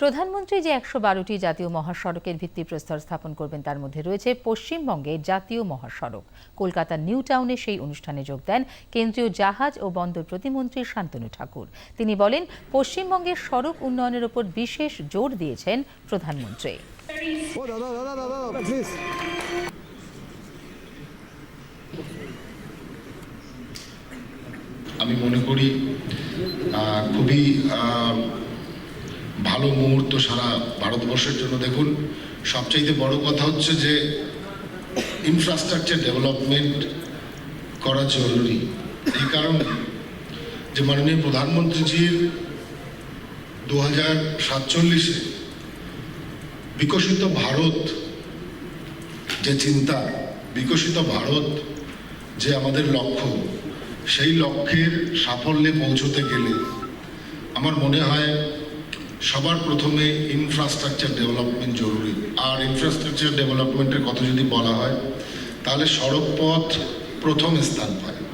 প্রধানমন্ত্রী যে একশো বারোটি জাতীয় মহাসড়কের ভিত্তিপ্রস্তর স্থাপন করবেন তার মধ্যে রয়েছে পশ্চিমবঙ্গে জাতীয় মহাসড়ক। কলকাতার নিউ টাউনে সেই অনুষ্ঠানে যোগ দেন কেন্দ্রীয় জাহাজ ও বন্দর প্রতিমন্ত্রী শান্তনু ঠাকুর। তিনি বলেন পশ্চিমবঙ্গের সড়ক উন্নয়নের উপর বিশেষ জোর দিয়েছেন প্রধানমন্ত্রী। আমি মনে করি খুবই ভালো মুহূর্ত সারা ভারতবর্ষের জন্য। দেখুন, সবচাইতে বড় কথা হচ্ছে যে ইনফ্রাস্ট্রাকচার ডেভেলপমেন্ট করা জরুরি। এই কারণে যে মাননীয় প্রধানমন্ত্রীজির দু হাজার সাতচল্লিশে বিকশিত ভারত যে চিন্তা, বিকশিত ভারত যে আমাদের লক্ষ্য, সেই লক্ষ্যের সাফল্যে পৌঁছতে গেলে আমার মনে হয় সবার প্রথমে ইনফ্রাস্ট্রাকচার ডেভেলপমেন্ট জরুরি। আর ইনফ্রাস্ট্রাকচার ডেভেলপমেন্টের কথা যদি বলা হয়, তাহলে সড়কপথ প্রথম স্থান পায়।